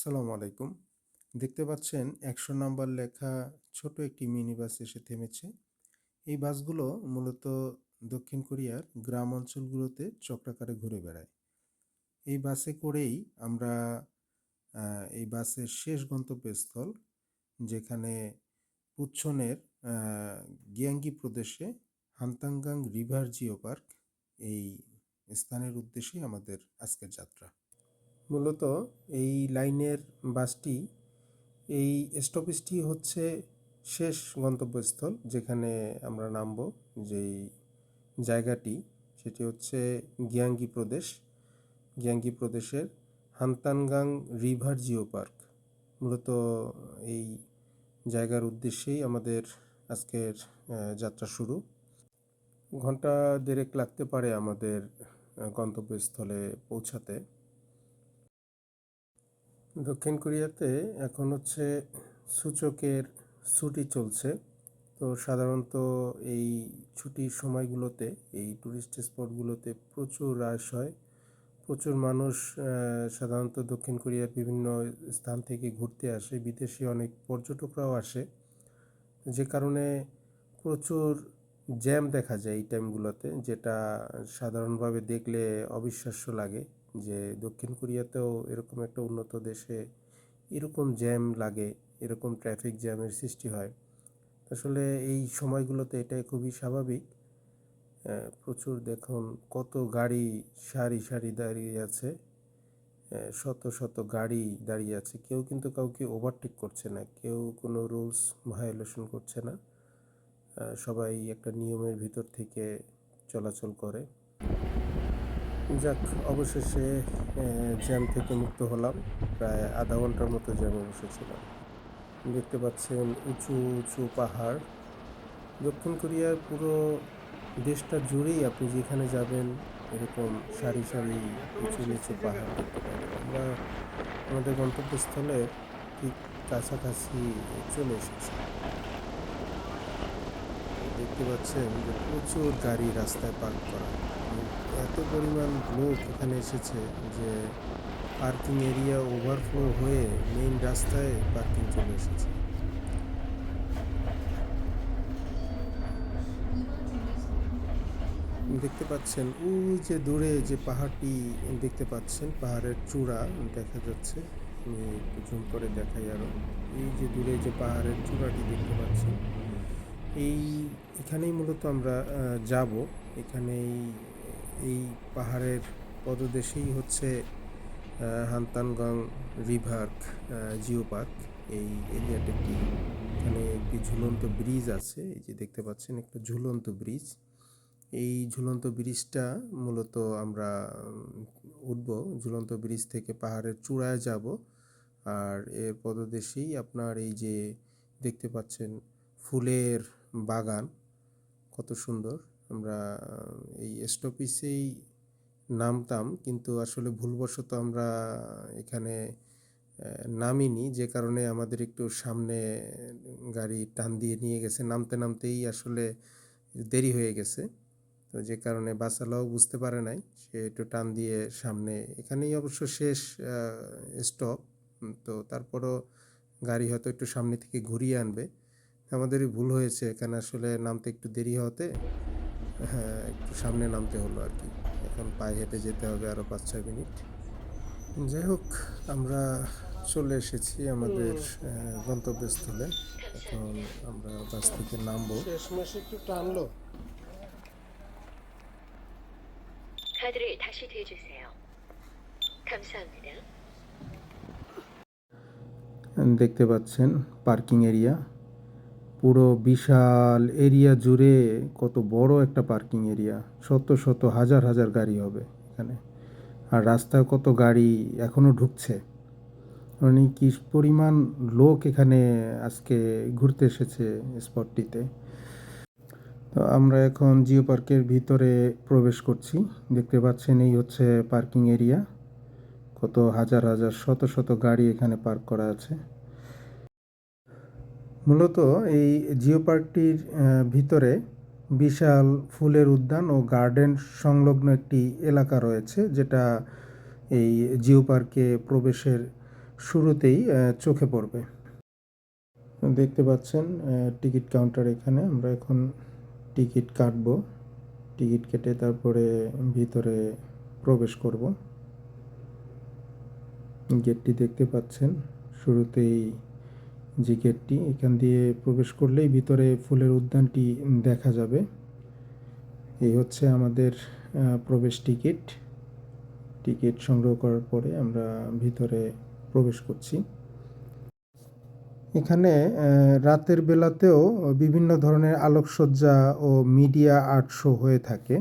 আসসালামু আলাইকুম। দেখতে পাচ্ছেন একশো নাম্বার লেখা ছোট একটি মিনি বাস এসে থেমেছে। এই বাসগুলো মূলত দক্ষিণ কোরিয়ার গ্রাম অঞ্চলগুলোতে চক্রাকারে ঘুরে বেড়ায়। এই বাসে করেই আমরা এই বাসের শেষ গন্তব্যস্থল, যেখানে পুচ্ছনের গিয়াঙ্গি প্রদেশে হান্তাঙ্গাং রিভার জিও পার্ক এই স্থানের উদ্দেশ্যেই আমাদের আজকের যাত্রা। মূলত এই লাইনের বাসটি, এই স্টপেজটি হচ্ছে শেষ গন্তব্যস্থল যেখানে আমরা নামব যেই জায়গাটি। সেটি হচ্ছে গিয়াঙ্গি প্রদেশ। গিয়াঙ্গি প্রদেশের হান্তানগাং রিভার জিও পার্ক। মূলত এই জায়গার উদ্দেশ্যেই আমাদের আজকের যাত্রা শুরু। ঘণ্টা দেড়েক লাগতে পারে আমাদের গন্তব্যস্থলে পৌঁছাতে। দক্ষিণ কোরিয়াতে এখন হচ্ছে সূচকের ছুটি চলছে। তো সাধারণত এই ছুটির সময়গুলোতে, এই ট্যুরিস্ট স্পটগুলোতে প্রচুর রাশ হয়। প্রচুর মানুষ সাধারণত দক্ষিণ কোরিয়ার বিভিন্ন স্থান থেকে ঘুরতে আসে। বিদেশি অনেক পর্যটকরাও আসে। যে কারণে প্রচুর জ্যাম দেখা যায় এই টাইমগুলোতে যেটা সাধারণভাবে দেখলে অবিশ্বাস্য লাগে। যে দক্ষিণ কোরিয়াতেও এরকম একটা উন্নত দেশে এরকম জ্যাম লাগে, এরকম ট্রাফিক জ্যামের সৃষ্টি হয়। আসলে এই সময়গুলোতে এটাই খুবই স্বাভাবিক। প্রচুর দেখুন কত গাড়ি সারি সারি দাঁড়িয়ে আছে। শত শত গাড়ি দাঁড়িয়ে আছে। কেউ কিন্তু কাউকে ওভারটেক করছে না, কেউ কোনো রুলস ভায়োলেশন করছে না। সবাই একটা নিয়মের ভিতর থেকে চলাচল করে। যাক, অবশেষে জ্যাম থেকে মুক্ত হলাম। প্রায় আধা ঘণ্টার মতো জ্যামে বসেছিলাম দেখতে পাচ্ছেন উঁচু উঁচু পাহাড়। দক্ষিণ কোরিয়ার পুরো দেশটা জুড়েই আপনি যেখানে যাবেন, এরকম সারি সারি উঁচু নিচু পাহাড় দেখতে পাবেন। আমরা আমাদের গন্তব্যস্থলে ঠিক কাছাকাছি চলে এসেছি। দেখতে পাচ্ছেন যে প্রচুর গাড়ি রাস্তায় পার্ক করা। এত পরিমাণ লোক এখানে এসেছে যে পার্কিং এরিয়া ওভারফ্লো হয়ে মেইন রাস্তায় পার্কিং চলে এসেছে। দেখতে পাচ্ছেন, ওই যে দূরে যে পাহাড়টি দেখতে পাচ্ছেন, পাহাড়ের চূড়া দেখা যাচ্ছে। আমি জুম করে দেখাই আরও। এই যে দূরে যে পাহাড়ের চূড়াটি দেখতে পাচ্ছেন, এই এখানেই মূলত আমরা যাব। এখানেই এই পাহাড়ের পদদেশেই হচ্ছে হান্তানগং রিভার জিও পার্ক। এই এরিয়াটা একটি, এখানে একটি ঝুলন্ত ব্রিজ আছে। এই যে দেখতে পাচ্ছেন, একটা ঝুলন্ত ব্রিজ। এই ঝুলন্ত ব্রিজটা মূলত আমরা উঠব, ঝুলন্ত ব্রিজ থেকে পাহাড়ের চূড়ায় যাব। আর এর পদদেশেই আপনার এই যে দেখতে পাচ্ছেন, ফুলের বাগান। কত সুন্দর। আমরা এই স্টপিসেই নামতাম, কিন্তু আসলে ভুলবশত আমরা এখানে নামিনি। যে কারণে আমাদের একটু সামনে গাড়ি টান দিয়ে নিয়ে গেছে। নামতে নামতেই আসলে দেরি হয়ে গেছে। তো যে কারণে বাসালাও বুঝতে পারে নাই। সে একটু টান দিয়ে সামনে, এখানেই অবশ্য শেষ স্টপ তো তারপরও গাড়ি হয়তো একটু সামনে থেকে ঘুরিয়ে আনবে। আমাদেরই ভুল হয়েছে এখানে আসলে নামতে একটু দেরি হতে হ্যাঁ একটু সামনে নামতে হলো আর কি। এখন পায়ে হেঁটে যেতে হবে আরও পাঁচ ছয় মিনিট। যাই হোক আমরা চলে এসেছি আমাদের গন্তব্যস্থলে। এখন আমরা বাস থেকে নামবো। শেষমেশ একটু টানলো। দেখতে পাচ্ছেন পার্কিং এরিয়া। পুরো বিশাল এরিয়া জুড়ে কত বড় একটা পার্কিং এরিয়া। শত শত হাজার হাজার গাড়ি হবে এখানে। আর রাস্তায় কত গাড়ি এখনও ঢুকছে। মানে কি পরিমাণ লোক এখানে আজকে ঘুরতে এসেছে স্পটটিতে। তো আমরা এখন জিও পার্কের ভিতরে প্রবেশ করছি। দেখতে পাচ্ছেন এই হচ্ছে পার্কিং এরিয়া। কত হাজার হাজার, শত শত গাড়ি এখানে পার্ক করা আছে। মূলত এই জিও পার্কটির ভিতরে বিশাল ফুলের উদ্যান ও গার্ডেন সংলগ্ন একটি এলাকা রয়েছে, যেটা এই জিও পার্কে প্রবেশের শুরুতেই চোখে পড়বে। দেখতে পাচ্ছেন টিকিট কাউন্টার এখানে। আমরা এখন টিকিট কাটব। টিকিট কেটে তারপরে ভিতরে প্রবেশ করব। গেটটি দেখতে পাচ্ছেন, শুরুতেই যে গেটটি, এখান দিয়ে প্রবেশ করলেই ভিতরে ফুলের উদ্যানটি দেখা যাবে। এই হচ্ছে আমাদের প্রবেশ টিকিট। টিকিট সংগ্রহ করার পরে আমরা ভিতরে প্রবেশ করছি। এখানে রাতের বেলাতেও বিভিন্ন ধরনের আলোকসজ্জা ও মিডিয়া আর্ট শো হয়ে থাকে।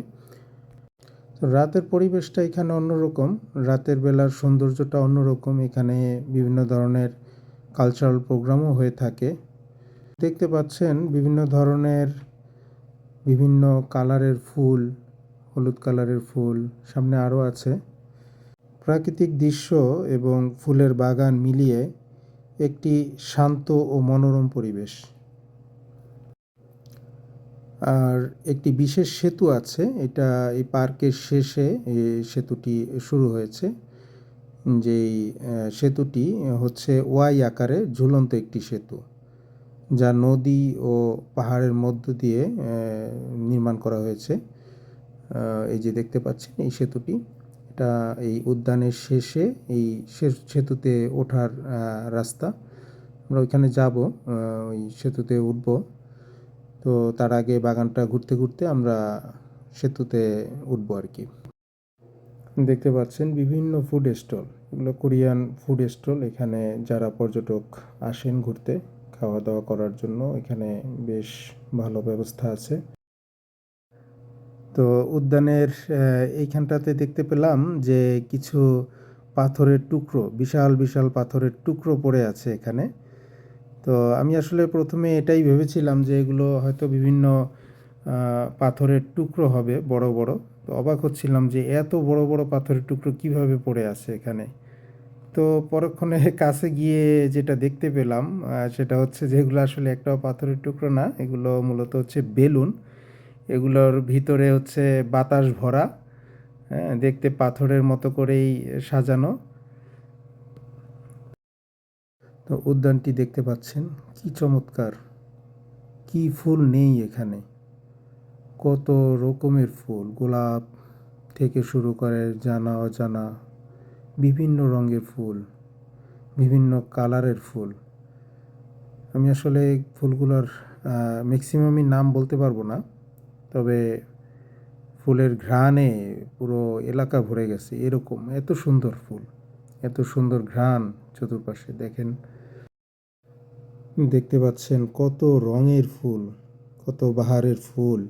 রাতের পরিবেশটা এখানে অন্যরকম, রাতের বেলার সৌন্দর্যটা অন্যরকম। এখানে বিভিন্ন ধরনের কালচারাল প্রোগ্রামও হয়ে থাকে। দেখতে পাচ্ছেন বিভিন্ন ধরনের, বিভিন্ন কালারের ফুল, হলুদ কালারের ফুল, সামনে আরও আছে। প্রাকৃতিক দৃশ্য এবং ফুলের বাগান মিলিয়ে একটি শান্ত ও মনোরম পরিবেশ। আর একটি বিশেষ সেতু আছে, এটা এই পার্কের শেষে এই সেতুটি শুরু হয়েছে। যেই সেতুটি, হচ্ছে ওয়াই আকারে ঝুলন্ত একটি সেতু, যা নদী ও পাহাড়ের মধ্য দিয়ে নির্মাণ করা হয়েছে। এই যে দেখতে পাচ্ছেন, এই সেতুটি, এটা এই উদ্যানের শেষে, এই সেতুতে ওঠার রাস্তা। আমরা ওইখানে যাব ওই সেতুতে উঠব। তো তার আগে বাগানটা ঘুরতে ঘুরতে আমরা সেতুতে উঠবো আর কি। দেখতে পাচ্ছেন বিভিন্ন ফুড স্টল এগুলো কোরিয়ান ফুড স্টল এখানে যারা পর্যটক আসেন ঘুরতে খাওয়া দাওয়া করার জন্য এখানে বেশ ভালো ব্যবস্থা আছে। তো উদ্যানের এইখানটাতে দেখতে পেলাম যে কিছু পাথরের টুকরো, বিশাল বিশাল পাথরের টুকরো পড়ে আছে এখানে। তো আমি আসলে প্রথমে এটাই ভেবেছিলাম যে এগুলো হয়তো বিভিন্ন পাথরের টুকরো হবে বড় বড়। তো অবাক হচ্ছিলাম যে এত বড় বড় পাথরের টুকরো কীভাবে পড়ে আছে এখানে। তো পরক্ষণে কাছে গিয়ে যেটা দেখতে পেলাম সেটা হচ্ছে যে এগুলো আসলে একটাও পাথরের টুকরো না, এগুলো মূলত হচ্ছে বেলুন। এগুলোর ভিতরে হচ্ছে বাতাস ভরা হ্যাঁ দেখতে পাথরের মতো করেই সাজানো। তো উদ্যানটি দেখতে পাচ্ছেন, কি চমৎকার, কি ফুল নেই এখানে। কত রকমের ফুল? গোলাপ থেকে শুরু করে জানা, অজানা বিভিন্ন রঙের ফুল, বিভিন্ন কালারের ফুল। আমি আসলে ফুলগুলোর ম্যাক্সিমামই নাম বলতে পারব না, তবে ফুলের ঘ্রাণে পুরো এলাকা ভরে গেছে। এরকম, এত সুন্দর ফুল, এত সুন্দর ঘ্রাণ চতুর্পাশে, দেখেন। দেখতে পাচ্ছেন কত রঙের ফুল, কত বাহারের ফুল।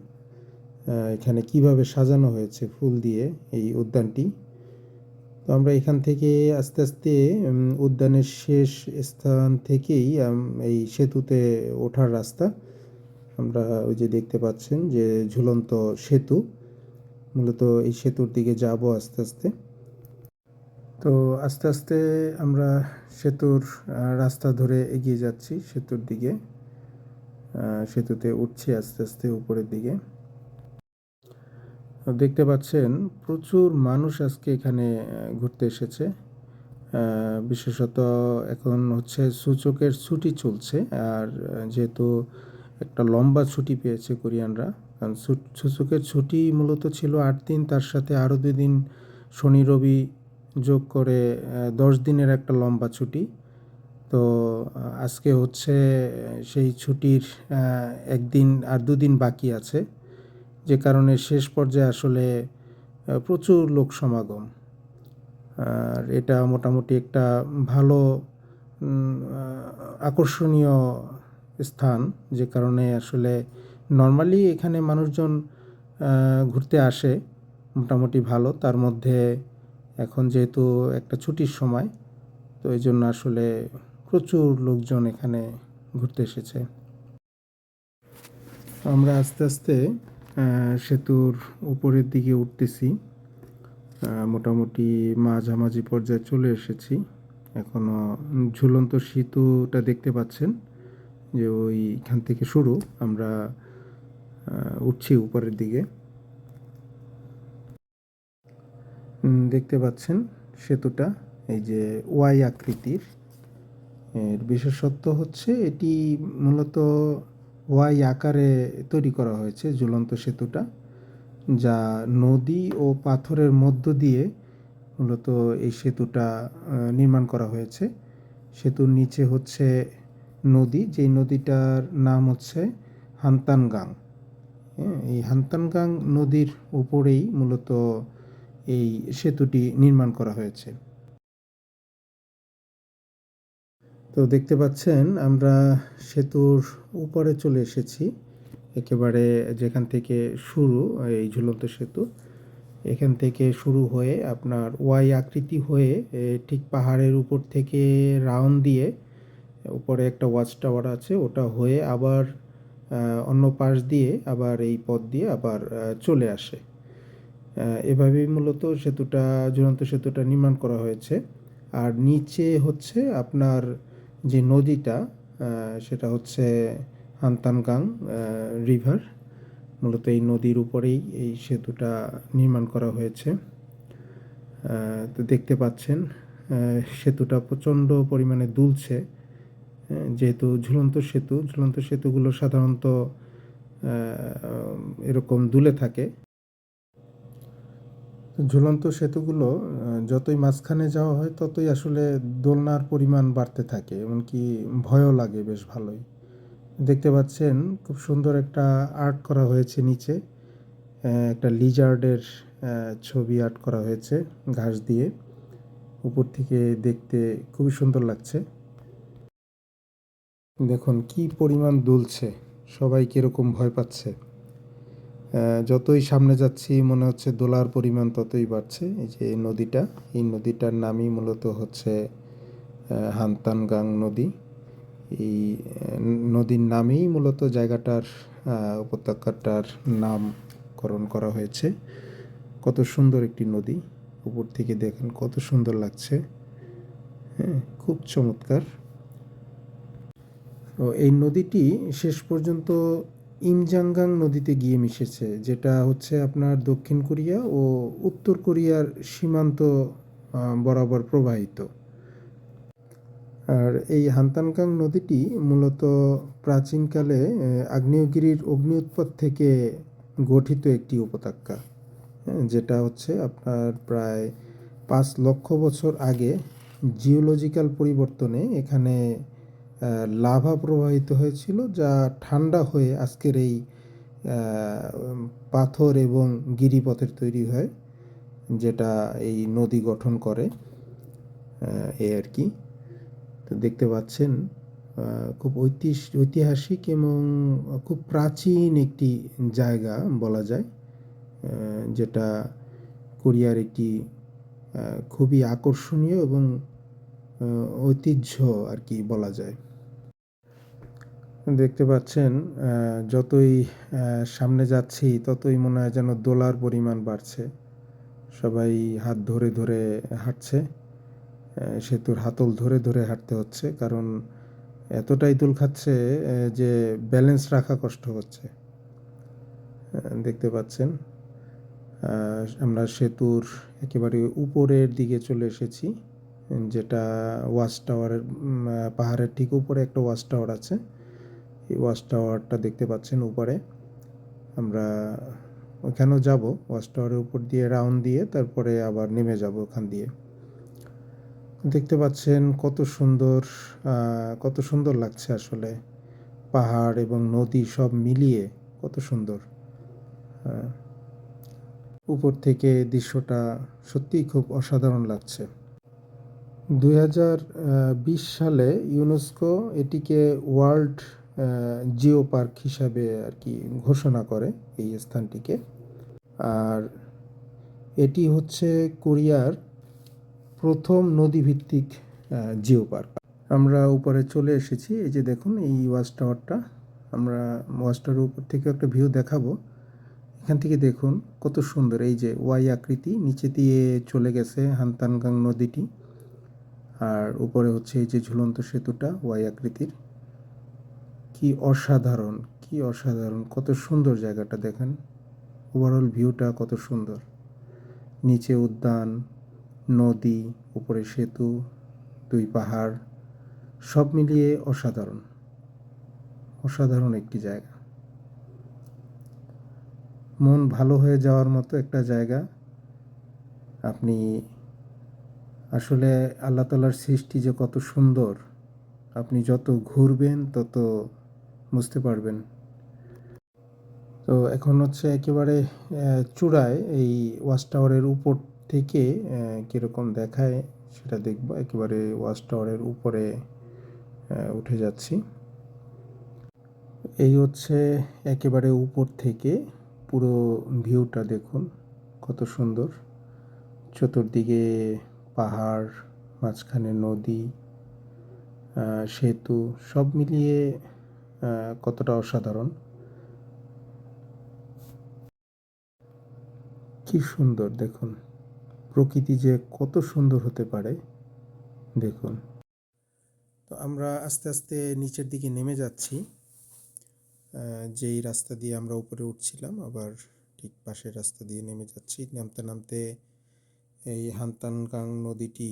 এখানে কীভাবে সাজানো হয়েছে ফুল দিয়ে এই উদ্যানটি। তো আমরা এখান থেকে আস্তে আস্তে উদ্যানের শেষ স্থান থেকেই এই সেতুতে ওঠার রাস্তা। আমরা ওই যে দেখতে পাচ্ছেন যে ঝুলন্ত সেতু। মূলত এই সেতুর দিকে যাব আস্তে আস্তে। তো আস্তে আস্তে আমরা সেতুর রাস্তা ধরে এগিয়ে যাচ্ছি সেতুর দিকে। সেতুতে উঠছি আস্তে আস্তে উপরের দিকে। দেখতে পাচ্ছেন প্রচুর মানুষ আজকে এখানে ঘুরতে এসেছে। বিশেষত এখন হচ্ছে সূচকের ছুটি চলছে আর যেহেতু একটা লম্বা ছুটি পেয়েছে কোরিয়ানরা, কারণ সূচকের ছুটি মূলত ছিল আট দিন, তার সাথে আরও দুই দিন শনি, রবি যোগ করে দশ দিনের একটা লম্বা ছুটি। তো আজকে হচ্ছে সেই ছুটির একদিন আর দুদিন বাকি আছে। যে কারণে শেষ পর্যায়ে আসলে প্রচুর লোক সমাগম। আর এটা মোটামুটি একটা ভালো আকর্ষণীয় স্থান, যে কারণে আসলে নর্মালি এখানে মানুষজন ঘুরতে আসে, মোটামুটি ভালো। তার মধ্যে এখন যেহেতু একটা ছুটির সময়, তো এই জন্য আসলে প্রচুর লোকজন এখানে ঘুরতে এসেছে। আমরা আস্তে আস্তে সেতুর উপরের দিকে উঠতেছি। মোটামুটি মাঝামাঝি পর্যায়ে চলে এসেছি। এখনও ঝুলন্ত সেতুটা দেখতে পাচ্ছেন, যে ওইখান থেকে শুরু, আমরা উঠছি উপরের দিকে। দেখতে পাচ্ছেন সেতুটা, এই যে ওয়াই আকৃতির। এর বিশেষত্ব হচ্ছে এটি মূলত ওয়াই আকারে তৈরি করা হয়েছে ঝুলন্ত সেতুটা, যা নদী ও পাথরের মধ্য দিয়ে মূলত এই সেতুটা নির্মাণ করা হয়েছে। সেতুর নিচে হচ্ছে নদী, যেই নদীটার নাম হচ্ছে হান্তানগাং। হ্যাঁ এই হান্তানগাং নদীর উপরেই মূলত এই সেতুটি নির্মাণ করা হয়েছে। তো দেখতে পাচ্ছেন, আমরা সেতুর উপরে চলে এসেছি। একেবারে যেখান থেকে শুরু, এই ঝুলন্ত সেতু। এখান থেকে শুরু হয়ে আপনার ওয়াই আকৃতি হয়ে ঠিক পাহাড়ের উপর থেকে রাউন্ড দিয়ে, উপরে একটা ওয়াচ টাওয়ার আছে, ওটা হয়ে আবার অন্য পাশ দিয়ে আবার এই পথ দিয়ে আবার চলে আসে। এভাবেই মূলত সেতুটা, ঝুলন্ত সেতুটা নির্মাণ করা হয়েছে। আর নিচে হচ্ছে আপনার যে নদীটা সেটা হচ্ছে হান্তানগাং রিভার মূলত এই নদীর উপরেই এই সেতুটা নির্মাণ করা হয়েছে। তো দেখতে পাচ্ছেন সেতুটা প্রচণ্ড পরিমাণে দুলছে। যেহেতু ঝুলন্ত সেতু, ঝুলন্ত সেতুগুলো সাধারণত এরকম দুলে থাকে। ঝুলন্ত সেতুগুলো যতই মাঝখানে যাওয়া হয় ততই আসলে দোলনার পরিমাণ বাড়তে থাকে, এমনকি ভয়ও লাগে বেশ ভালোই। দেখতে পাচ্ছেন খুব সুন্দর একটা আর্ট করা হয়েছে নিচে একটা লিজার্ডের ছবি আর্ট করা হয়েছে ঘাস দিয়ে। উপর থেকে দেখতে খুবই সুন্দর লাগছে। দেখুন কি পরিমাণ দুলছে, সবাই কীরকম ভয় পাচ্ছে। যতই সামনে যাচ্ছি, মনে হচ্ছে দোলার পরিমাণ ততই বাড়ছে। এই যে নদীটা, এই নদীটার নামই মূলত হচ্ছে হান্তানগাং নদী। এই নদীর নামেই মূলত জায়গাটার উপত্যকাটার নামকরণ করা হয়েছে। কত সুন্দর একটি নদী। উপর থেকে দেখেন কত সুন্দর লাগছে। হ্যাঁ খুব চমৎকার। ও এই নদীটি শেষ পর্যন্ত ইমজাঙ্গাং নদীতে গিয়ে মিশেছে, যেটা হচ্ছে আপনার দক্ষিণ কোরিয়া ও উত্তর কোরিয়ার সীমান্ত বরাবর প্রবাহিত। আর এই হান্তানকাং নদীটি মূলত প্রাচীনকালে আগ্নেয়গিরির অগ্নি উৎপাত থেকে গঠিত একটি উপত্যকা যেটা হচ্ছে আপনার প্রায় পাঁচ লক্ষ বছর আগে জিওলজিক্যাল পরিবর্তনে এখানে লাভা প্রবাহিত হয়েছিল, যা ঠান্ডা হয়ে আজকের এই পাথর এবং গিরিপথের তৈরি হয়, যেটা এই নদী গঠন করে এ আর কি। তো দেখতে পাচ্ছেন খুব ঐতিহাসিক এবং খুব প্রাচীন একটি জায়গা বলা যায় যেটা কোরিয়ার একটি খুবই আকর্ষণীয় এবং ঐতিহ্য আর কি বলা যায়। দেখতে পাচ্ছেন যতই সামনে যাচ্ছি, ততই মনে হয় যেন দোলার পরিমাণ বাড়ছে। সবাই হাত ধরে ধরে হাঁটছে সেতুর হাতল ধরে ধরে হাঁটতে হচ্ছে, কারণ এতটাই দোল খাচ্ছে যে ব্যালেন্স রাখা কষ্ট হচ্ছে। দেখতে পাচ্ছেন আমরা সেতুর একেবারে উপরের দিকে চলে এসেছি, যেটা ওয়াচ টাওয়ারের পাহাড়ের ঠিক উপরে একটা ওয়াচ টাওয়ার আছে। এই ওয়াচ টাওয়ারটা দেখতে পাচ্ছেন উপরে। আমরা ওখানেও যাব ওয়াচ টাওয়ারের উপর দিয়ে রাউন্ড দিয়ে তারপরে আবার নেমে যাব ওখান দিয়ে। দেখতে পাচ্ছেন কত সুন্দর কত সুন্দর লাগছে আসলে। পাহাড় এবং নদী সব মিলিয়ে কত সুন্দর। উপর থেকে দৃশ্যটা সত্যিই খুব অসাধারণ লাগছে। দুই সালে ইউনেস্কো এটিকে ওয়ার্ল্ড জিও পার্ক হিসাবে আর কি ঘোষণা করে এই স্থানটিকে। আর এটি হচ্ছে কোরিয়ার প্রথম নদীভিত্তিক জিও পার্ক। আমরা উপরে চলে এসেছি, এই যে দেখুন এই ওয়াচ টাওয়ারটা। আমরা ওয়াচ টাওয়ারের উপর থেকে একটা ভিউ দেখাবো। এখান থেকে দেখুন কত সুন্দর, এই যে ওয়াই আকৃতি, নিচে দিয়ে চলে গেছে হান্তানগাং নদীটি। আর উপরে হচ্ছে এই যে ঝুলন্ত সেতুটা, ওয়াই আকৃতির। কি অসাধারণ কি অসাধারণ, কত সুন্দর জায়গাটা দেখেন। ওভারঅল ভিউটা কত সুন্দর। নিচে উদ্যান, নদী, উপরে সেতু, দুই পাহাড়, সব মিলিয়ে অসাধারণ। অসাধারণ একটি জায়গা। মন ভালো হয়ে যাওয়ার মতো একটা জায়গা। আপনি আসলে আল্লাহ তালার সৃষ্টি যে কত সুন্দর, আপনি যত ঘুরবেন তত বুঝতে পারবেন। তো এখন হচ্ছে একেবারে চূড়ায় এই ওয়াচ টাওয়ারের উপর থেকে কীরকম দেখায় সেটা দেখব। একেবারে ওয়াচ টাওয়ারের উপরে উঠে যাচ্ছি। এই হচ্ছে একেবারে উপর থেকে পুরো ভিউটা দেখুন, কত সুন্দর। চতুর্দিকে পাহাড়, মাঝখানে নদী সেতু, সব মিলিয়ে কতটা অসাধারণ। কি সুন্দর, দেখুন। প্রকৃতি যে কত সুন্দর হতে পারে, দেখুন। তো আমরা আস্তে আস্তে নিচের দিকে নেমে যাচ্ছি। যেই রাস্তা দিয়ে আমরা উপরে উঠছিলাম, আবার ঠিক পাশের রাস্তা দিয়ে নেমে যাচ্ছি। নামতে নামতে এই হান্তানগাং নদীটি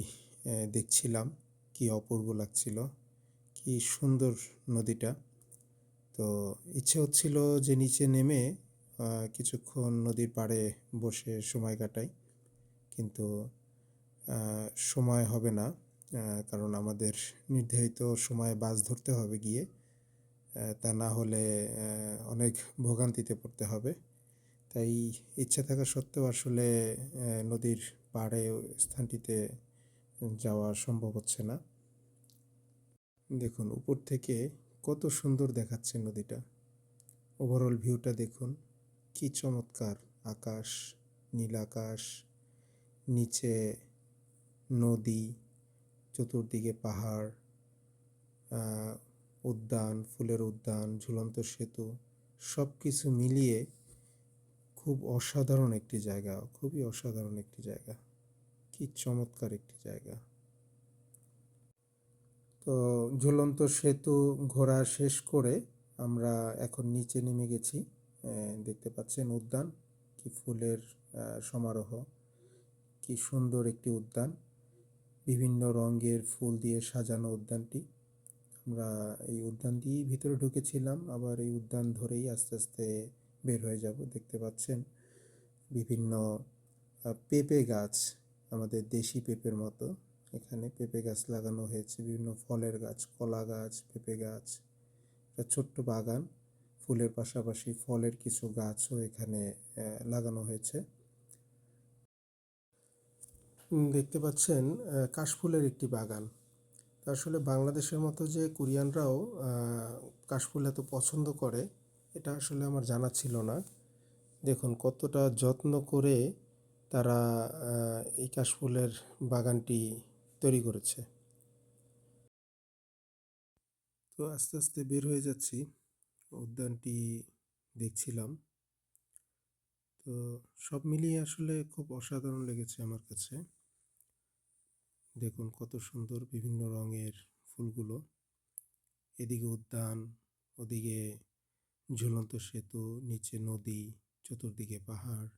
দেখছিলাম। কি অপূর্ব লাগছিল, কি সুন্দর নদীটা। তো ইচ্ছে হচ্ছিল যে নিচে নেমে কিছুক্ষণ নদীর পাড়ে বসে সময় কাটাই। কিন্তু সময় হবে না কারণ আমাদের নির্ধারিত সময়ে বাস ধরতে হবে গিয়ে। তা না হলে অনেক ভোগান্তিতে পড়তে হবে। তাই ইচ্ছা থাকা সত্ত্বেও আসলে নদীর পাড়ে স্থানটিতে যাওয়া সম্ভব হচ্ছে না। দেখুন, উপর থেকে কত সুন্দর দেখাচ্ছে নদীটা। ওভারঅল ভিউটা দেখুন, কি চমৎকার আকাশ, নীল আকাশ, নিচে নদী, চতুর্দিকে পাহাড় উদ্যান, ফুলের উদ্যান, ঝুলন্ত সেতু সব কিছু মিলিয়ে খুব অসাধারণ একটি জায়গা, খুবই অসাধারণ একটি জায়গা। কি চমৎকার একটি জায়গা। তো ঝুলন্ত সেতু ঘোরা শেষ করে আমরা এখন নিচে নেমে গেছি দেখতে পাচ্ছেন উদ্যান, কি ফুলের সমারোহ, কি সুন্দর একটি উদ্যান, বিভিন্ন রঙের ফুল দিয়ে সাজানো উদ্যানটি। আমরা এই উদ্যান দিয়েই ভিতরে ঢুকেছিলাম, আবার এই উদ্যান ধরেই আস্তে আস্তে বের হয়ে যাব। দেখতে পাচ্ছেন বিভিন্ন পেঁপে গাছ, আমাদের দেশি পেঁপের মতো। এখানে পেঁপে গাছ লাগানো হয়েছে, বিভিন্ন ফলের গাছ, কলা গাছ, পেঁপে গাছ, একটা ছোট্ট বাগান। ফুলের পাশাপাশি ফলের কিছু গাছও এখানে লাগানো হয়েছে। দেখতে পাচ্ছেন কাশফুলের একটি বাগান। আসলে বাংলাদেশের মতো যে কোরিয়ানরাও কাশফুল এত পছন্দ করে, এটা আসলে আমার জানা ছিল না। দেখুন, কতটা যত্ন করে তারা এই কাশফুলের বাগানটি তৈরি করেছে। তো আস্তে আস্তে বের হয়ে যাচ্ছি। উদ্যানটি দেখছিলাম। তো সব মিলিয়ে আসলে খুব অসাধারণ লেগেছে আমার কাছে। দেখুন কত সুন্দর বিভিন্ন রঙের ফুলগুলো। এদিকে উদ্যান, ওদিকে ঝুলন্ত সেতু, নিচে নদী, চতুর্দিকে পাহাড়।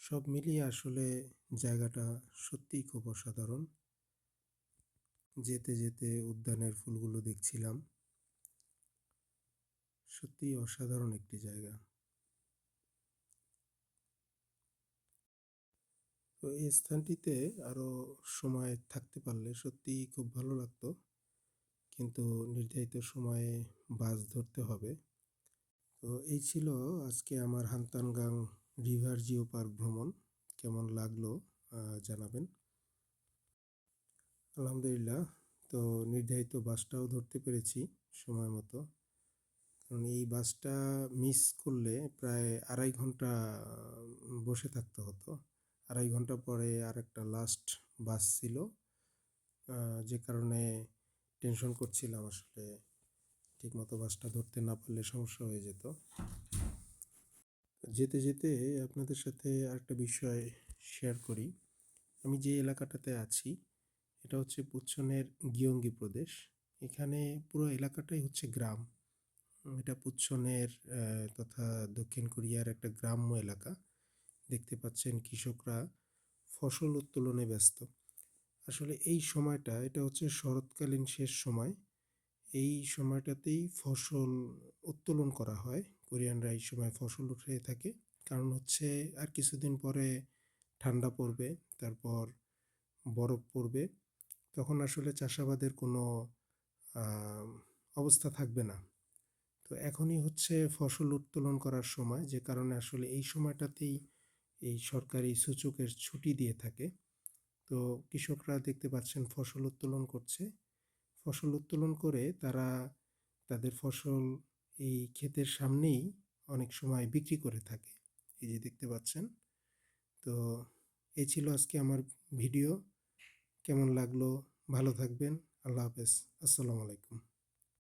সব মিলিয়ে আসলে জায়গাটা সত্যিই খুব অসাধারণ। যেতে যেতে উদ্যানের ফুলগুলো দেখছিলাম। সত্যিই অসাধারণ একটি জায়গা। তো এই স্থানটিতে আরও সময় থাকতে পারলে সত্যিই খুব ভালো লাগতো। কিন্তু নির্ধারিত সময়ে বাস ধরতে হবে। তো এই ছিল আজকে আমার হান্তানগাং রিভার জিও পার্ক ভ্রমণ। কেমন লাগল জানাবেন। আলহামদুলিল্লাহ। তো নির্ধারিত বাসটাও ধরতে পেরেছি সময় মতো। কারণ এই বাসটা মিস করলে প্রায় আড়াই ঘণ্টা বসে থাকতে হতো। আড়াই ঘণ্টা পরে আর একটা লাস্ট বাস ছিল। যে কারণে টেনশন করছিলাম আসলে ঠিকমতো বাসটা ধরতে না পারলে সমস্যা হয়ে যেত। যেতে যেতে আপনাদের সাথে আরেকটা বিষয় শেয়ার করি। আমি যে এলাকাটাতে আছি এটা হচ্ছে পুচ্ছনের গিয়ঙ্গি প্রদেশ। এখানে পুরো এলাকাটাই হচ্ছে গ্রাম। এটা পুচ্ছনের তথা দক্ষিণ কোরিয়ার একটা গ্রাম্য এলাকা। দেখতে পাচ্ছেন কৃষকরা ফসল উত্তোলনে ব্যস্ত। আসলে এই সময়টা, এটা হচ্ছে শরৎকালীন শেষ সময়। এই সময়টাতেই ফসল উত্তোলন করা হয়। কোরিয়ানরা এই সময় ফসল উঠে থাকে। কারণ হচ্ছে আর কিছুদিন পরে ঠান্ডা পড়বে, তারপর বরফ পড়বে। তখন আসলে চাষাবাদের কোনো অবস্থা থাকবে না। তো এখনই হচ্ছে ফসল উত্তোলন করার সময়, যে কারণে আসলে এই সময়টাতেই এই সরকারি সূচকের ছুটি দিয়ে থাকে। তো কৃষকরা দেখতে পাচ্ছেন ফসল উত্তোলন করছে। ফসল উত্তোলন করে তারা তাদের ফসল এই ক্ষেতের সামনেই অনেক সময় বিক্রি করে থাকে। এই যে দেখতে পাচ্ছেন। তো এই ছিল আজকে আমার ভিডিও। কেমন লাগল? ভালো থাকবেন। আল্লাহ হাফেজ। আসসালামু আলাইকুম।